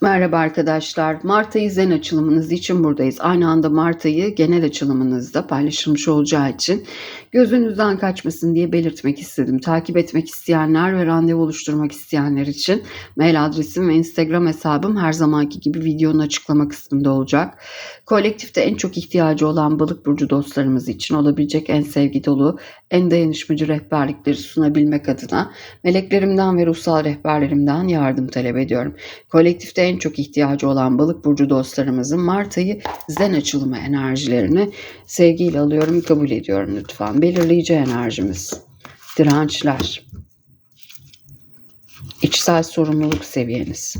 Merhaba arkadaşlar. Mart ayı zen açılımınız için buradayız. Aynı anda Mart ayı genel açılımınızda paylaşılmış olacağı için gözünüzden kaçmasın diye belirtmek istedim. Takip etmek isteyenler ve randevu oluşturmak isteyenler için mail adresim ve Instagram hesabım her zamanki gibi videonun açıklama kısmında olacak. Kolektifte en çok ihtiyacı olan balık burcu dostlarımız için olabilecek en sevgi dolu, en dayanışmacı rehberlikleri sunabilmek adına meleklerimden ve ruhsal rehberlerimden yardım talep ediyorum. Kolektifte en çok ihtiyacı olan balık burcu dostlarımızın Mart ayı zen açılımı enerjilerini sevgiyle alıyorum, kabul ediyorum lütfen. Belirleyici enerjimiz, dirençler, içsel sorumluluk seviyeniz.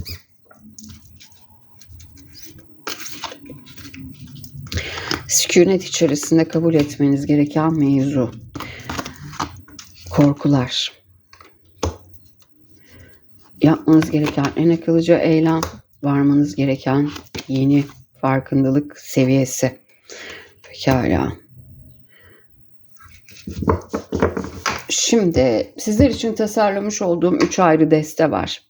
Sükunet içerisinde kabul etmeniz gereken mevzu, korkular, yapmanız gereken en akıllıca eylem, varmanız gereken yeni farkındalık seviyesi. Pekala. Şimdi sizler için tasarlamış olduğum üç ayrı deste var.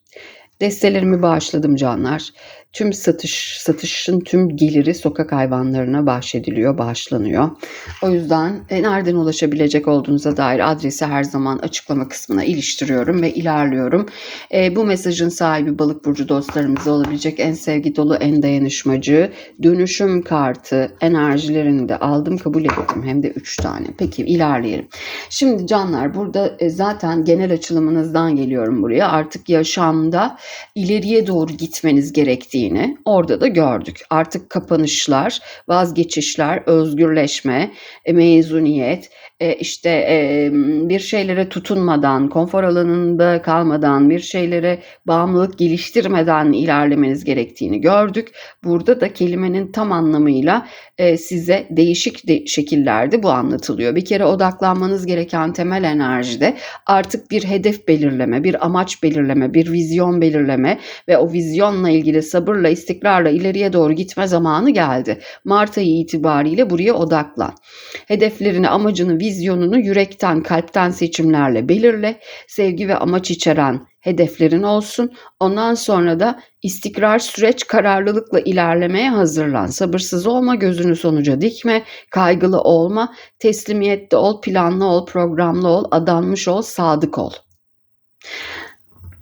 Destelerimi bağışladım canlar. Tüm satış, satışın tüm geliri sokak hayvanlarına bahşediliyor, bağışlanıyor. O yüzden e, nereden ulaşabilecek olduğunuza dair adresi her zaman açıklama kısmına iliştiriyorum ve ilerliyorum. E, bu mesajın sahibi balık burcu dostlarımız olabilecek en sevgi dolu, en dayanışmacı, dönüşüm kartı enerjilerini de aldım, kabul ettim. Hem de 3 tane. Peki ilerleyelim. Şimdi canlar burada e, zaten genel açılımınızdan geliyorum buraya. Artık yaşamda ileriye doğru gitmeniz gerektiğini orada da gördük. Artık kapanışlar, vazgeçişler, özgürleşme, e, mezuniyet, e, işte e, bir şeylere tutunmadan, konfor alanında kalmadan, bir şeylere bağımlılık geliştirmeden ilerlemeniz gerektiğini gördük. Burada da kelimenin tam anlamıyla size değişik de şekillerde bu anlatılıyor. Bir kere odaklanmanız gereken temel enerjide artık bir hedef belirleme, bir amaç belirleme, bir vizyon belirleme ve o vizyonla ilgili sabırla, istikrarla ileriye doğru gitme zamanı geldi. Mart ayı itibariyle buraya odaklan. Hedeflerini, amacını, vizyonunu yürekten, kalpten seçimlerle belirle. Sevgi ve amaç içeren hedeflerin olsun. Ondan sonra da istikrar süreç kararlılıkla ilerlemeye hazırlan. Sabırsız olma, gözünü sonuca dikme, kaygılı olma, teslimiyette ol, planlı ol, programlı ol, adanmış ol, sadık ol.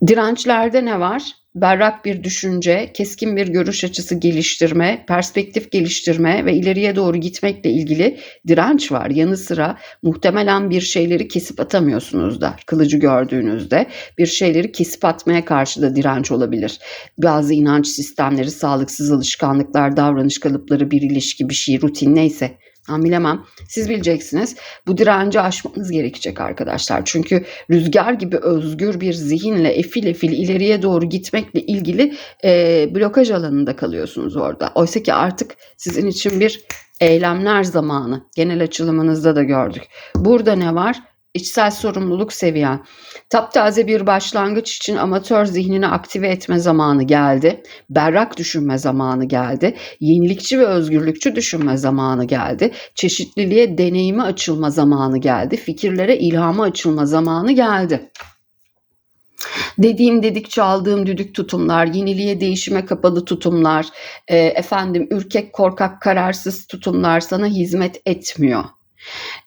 Dirençlerde ne var? Berrak bir düşünce, keskin bir görüş açısı geliştirme, perspektif geliştirme ve ileriye doğru gitmekle ilgili direnç var. Yanı sıra muhtemelen bir şeyleri kesip atamıyorsunuz da kılıcı gördüğünüzde bir şeyleri kesip atmaya karşı da direnç olabilir. Bazı inanç sistemleri, sağlıksız alışkanlıklar, davranış kalıpları, bir ilişki, bir şey, rutin neyse ben bilemem. Siz bileceksiniz. Bu direnci aşmanız gerekecek arkadaşlar. Çünkü rüzgar gibi özgür bir zihinle efil efil ileriye doğru gitmekle ilgili e, blokaj alanında kalıyorsunuz orada. Oysa ki artık sizin için bir eylemler zamanı. Genel açılımınızda da gördük. Burada ne var? İçsel sorumluluk seviyen, taptaze bir başlangıç için amatör zihnini aktive etme zamanı geldi. Berrak düşünme zamanı geldi. Yenilikçi ve özgürlükçü düşünme zamanı geldi. Çeşitliliğe deneyime açılma zamanı geldi. Fikirlere ilhama açılma zamanı geldi. Dediğim dedikçe aldığım düdük tutumlar, yeniliğe değişime kapalı tutumlar, e, efendim ürkek korkak kararsız tutumlar sana hizmet etmiyor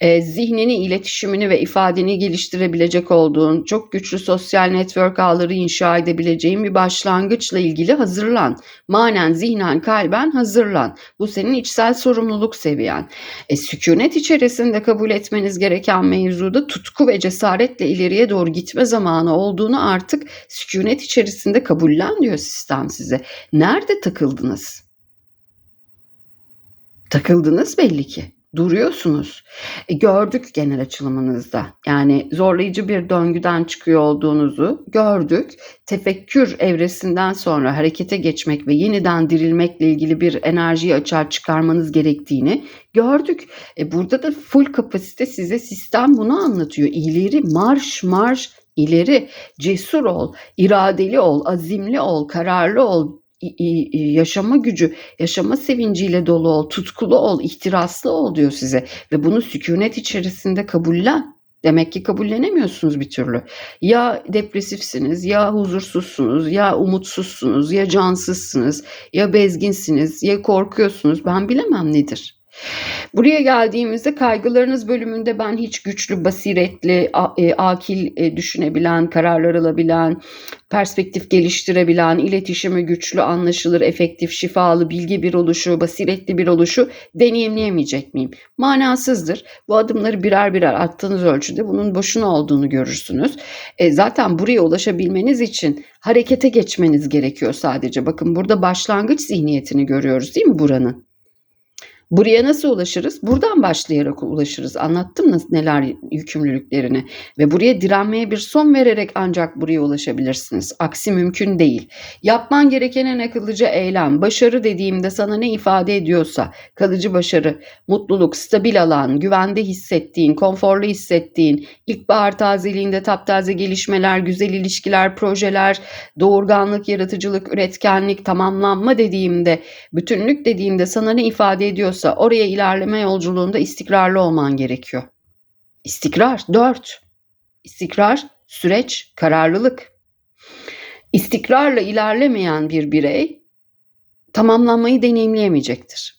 e, zihnini, iletişimini ve ifadeni geliştirebilecek olduğun çok güçlü sosyal network ağları inşa edebileceğin bir başlangıçla ilgili hazırlan. Manen, zihnen, kalben hazırlan. Bu senin içsel sorumluluk seviyen. E, sükunet içerisinde kabul etmeniz gereken mevzuda tutku ve cesaretle ileriye doğru gitme zamanı olduğunu artık sükunet içerisinde kabullen diyor sistem size. Nerede takıldınız? Takıldınız belli ki duruyorsunuz. E, gördük genel açılımınızda. Yani zorlayıcı bir döngüden çıkıyor olduğunuzu gördük. Tefekkür evresinden sonra harekete geçmek ve yeniden dirilmekle ilgili bir enerjiyi açığa çıkarmanız gerektiğini gördük. E, burada da full kapasite size sistem bunu anlatıyor. İleri marş marş ileri cesur ol, iradeli ol, azimli ol, kararlı ol, yaşama gücü, yaşama sevinciyle dolu ol, tutkulu ol, ihtiraslı ol diyor size ve bunu sükunet içerisinde kabullen. Demek ki kabullenemiyorsunuz bir türlü. Ya depresifsiniz, ya huzursuzsunuz, ya umutsuzsunuz, ya cansızsınız, ya bezginsiniz, ya korkuyorsunuz. Ben bilemem nedir. Buraya geldiğimizde kaygılarınız bölümünde ben hiç güçlü, basiretli, e, akil e, düşünebilen, kararlar alabilen, perspektif geliştirebilen, iletişimi güçlü, anlaşılır, efektif, şifalı, bilgi bir oluşu, basiretli bir oluşu deneyimleyemeyecek miyim? Manasızdır. Bu adımları birer birer attığınız ölçüde bunun boşuna olduğunu görürsünüz. E, zaten buraya ulaşabilmeniz için harekete geçmeniz gerekiyor sadece. Bakın burada başlangıç zihniyetini görüyoruz değil mi buranın? Buraya nasıl ulaşırız? Buradan başlayarak ulaşırız. Anlattım nasıl neler yükümlülüklerini ve buraya direnmeye bir son vererek ancak buraya ulaşabilirsiniz. Aksi mümkün değil. Yapman gereken en akıllıca eylem, başarı dediğimde sana ne ifade ediyorsa, kalıcı başarı, mutluluk, stabil alan, güvende hissettiğin, konforlu hissettiğin, ilkbahar tazeliğinde taptaze gelişmeler, güzel ilişkiler, projeler, doğurganlık, yaratıcılık, üretkenlik, tamamlanma dediğimde, bütünlük dediğimde sana ne ifade ediyorsa gerekiyorsa oraya ilerleme yolculuğunda istikrarlı olman gerekiyor. İstikrar dört. İstikrar, süreç, kararlılık. İstikrarla ilerlemeyen bir birey tamamlanmayı deneyimleyemeyecektir.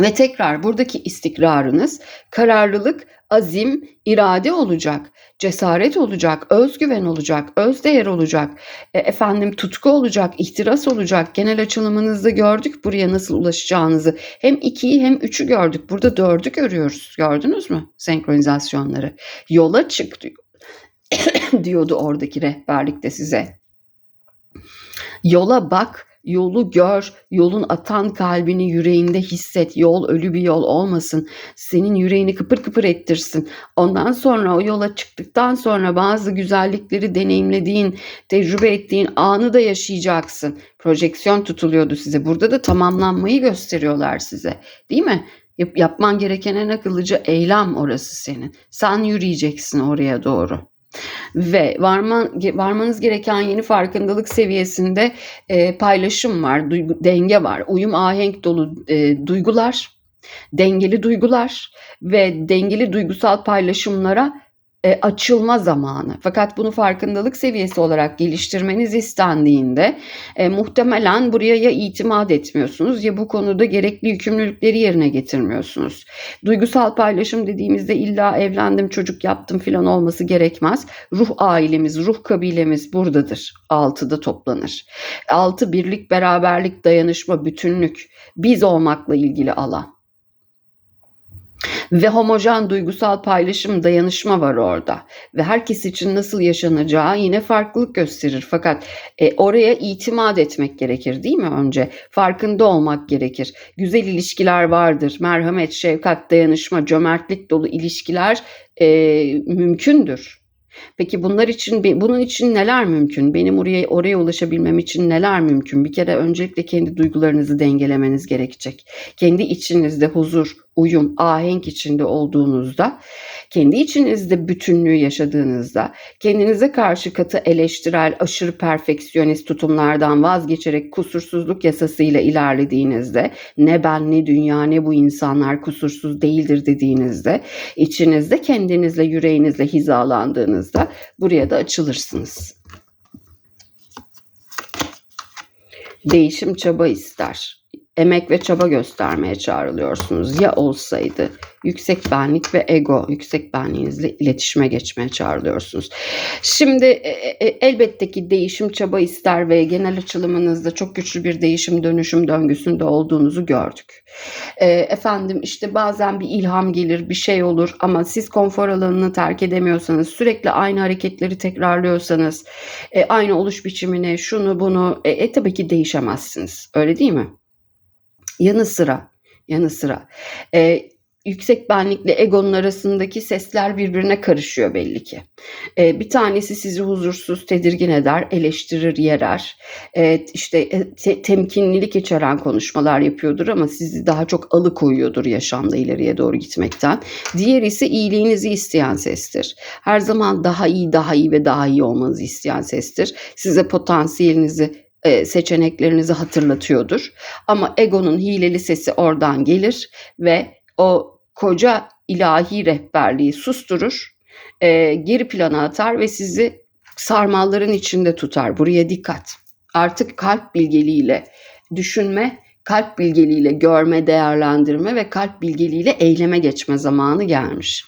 Ve tekrar buradaki istikrarınız, kararlılık, azim, irade olacak, cesaret olacak, özgüven olacak, özdeğer olacak, e, efendim tutku olacak, ihtiras olacak. Genel açılımınızda gördük buraya nasıl ulaşacağınızı. Hem ikiyi hem üçü gördük. Burada dördü görüyoruz. Gördünüz mü senkronizasyonları? Yola çık diyordu oradaki rehberlikte size. Yola bak, Yolu gör, yolun atan kalbini yüreğinde hisset. Yol ölü bir yol olmasın. Senin yüreğini kıpır kıpır ettirsin. Ondan sonra o yola çıktıktan sonra bazı güzellikleri deneyimlediğin, tecrübe ettiğin anı da yaşayacaksın. Projeksiyon tutuluyordu size. Burada da tamamlanmayı gösteriyorlar size. Değil mi? Yap, yapman gereken en akıllıca eylem orası senin. Sen yürüyeceksin oraya doğru ve varman, varmanız gereken yeni farkındalık seviyesinde e, paylaşım var, duygu, denge var, uyum ahenk dolu e, duygular, dengeli duygular ve dengeli duygusal paylaşımlara e, açılma zamanı. Fakat bunu farkındalık seviyesi olarak geliştirmeniz istendiğinde e, muhtemelen buraya ya itimat etmiyorsunuz ya bu konuda gerekli yükümlülükleri yerine getirmiyorsunuz. Duygusal paylaşım dediğimizde illa evlendim, çocuk yaptım filan olması gerekmez. Ruh ailemiz, ruh kabilemiz buradadır. Altıda toplanır. Altı birlik, beraberlik, dayanışma, bütünlük, biz olmakla ilgili alan ve homojen duygusal paylaşım, dayanışma var orada. Ve herkes için nasıl yaşanacağı yine farklılık gösterir. Fakat e, oraya itimat etmek gerekir değil mi önce? Farkında olmak gerekir. Güzel ilişkiler vardır. Merhamet, şefkat, dayanışma, cömertlik dolu ilişkiler e, mümkündür. Peki bunlar için bunun için neler mümkün? Benim oraya oraya ulaşabilmem için neler mümkün? Bir kere öncelikle kendi duygularınızı dengelemeniz gerekecek. Kendi içinizde huzur, uyum, ahenk içinde olduğunuzda, kendi içinizde bütünlüğü yaşadığınızda, kendinize karşı katı eleştirel, aşırı perfeksiyonist tutumlardan vazgeçerek kusursuzluk yasasıyla ilerlediğinizde, ne ben ne dünya ne bu insanlar kusursuz değildir dediğinizde, içinizde kendinizle yüreğinizle hizalandığınızda buraya da açılırsınız. Değişim çaba ister emek ve çaba göstermeye çağrılıyorsunuz. Ya olsaydı yüksek benlik ve ego, yüksek benliğinizle iletişime geçmeye çağrılıyorsunuz. Şimdi e, e, e, elbette ki değişim çaba ister ve genel açılımınızda çok güçlü bir değişim dönüşüm döngüsünde olduğunuzu gördük. E, efendim işte bazen bir ilham gelir, bir şey olur ama siz konfor alanını terk edemiyorsanız, sürekli aynı hareketleri tekrarlıyorsanız, e, aynı oluş biçimini, şunu bunu, e, e tabii ki değişemezsiniz. Öyle değil mi? Yanı sıra yanı sıra e, yüksek benlikle egonun arasındaki sesler birbirine karışıyor belli ki. E, bir tanesi sizi huzursuz, tedirgin eder, eleştirir, yerer. E, işte te- temkinlilik içeren konuşmalar yapıyordur ama sizi daha çok alıkoyuyordur yaşamda ileriye doğru gitmekten. Diğer ise iyiliğinizi isteyen sestir. Her zaman daha iyi, daha iyi ve daha iyi olmanızı isteyen sestir. Size potansiyelinizi e, seçeneklerinizi hatırlatıyordur. Ama egonun hileli sesi oradan gelir ve o koca ilahi rehberliği susturur, e, geri plana atar ve sizi sarmalların içinde tutar. Buraya dikkat. Artık kalp bilgeliğiyle düşünme, kalp bilgeliğiyle görme, değerlendirme ve kalp bilgeliğiyle eyleme geçme zamanı gelmiş.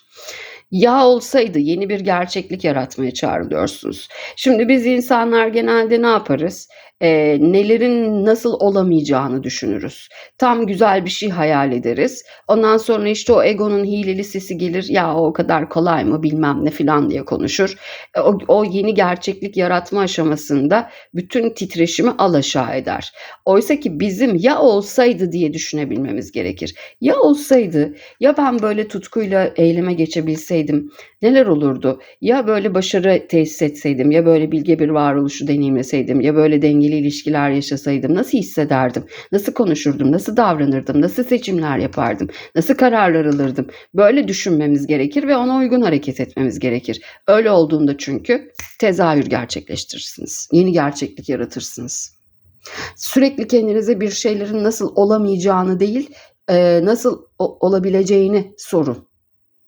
Ya olsaydı yeni bir gerçeklik yaratmaya çağrılıyorsunuz. Şimdi biz insanlar genelde ne yaparız? Ee, nelerin nasıl olamayacağını düşünürüz. Tam güzel bir şey hayal ederiz. Ondan sonra işte o egonun hileli sesi gelir. Ya o kadar kolay mı bilmem ne filan diye konuşur. E, O, o yeni gerçeklik yaratma aşamasında bütün titreşimi alaşağı eder. Oysa ki bizim ya olsaydı diye düşünebilmemiz gerekir. Ya olsaydı ya ben böyle tutkuyla eyleme geçebilseydim neler olurdu? Ya böyle başarı tesis etseydim, ya böyle bilge bir varoluşu deneyimleseydim, ya böyle dengeli ilişkiler yaşasaydım nasıl hissederdim? Nasıl konuşurdum? Nasıl davranırdım? Nasıl seçimler yapardım? Nasıl kararlar alırdım? Böyle düşünmemiz gerekir ve ona uygun hareket etmemiz gerekir. Öyle olduğunda çünkü tezahür gerçekleştirirsiniz. Yeni gerçeklik yaratırsınız. Sürekli kendinize bir şeylerin nasıl olamayacağını değil, nasıl olabileceğini sorun.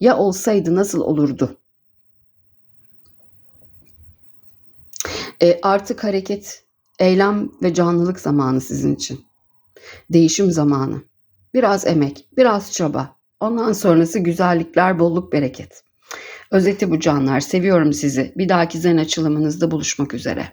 Ya olsaydı nasıl olurdu? E, artık hareket, eylem ve canlılık zamanı sizin için. Değişim zamanı. Biraz emek, biraz çaba. Ondan sonrası güzellikler, bolluk, bereket. Özeti bu canlar. Seviyorum sizi. Bir dahaki zen açılımınızda buluşmak üzere.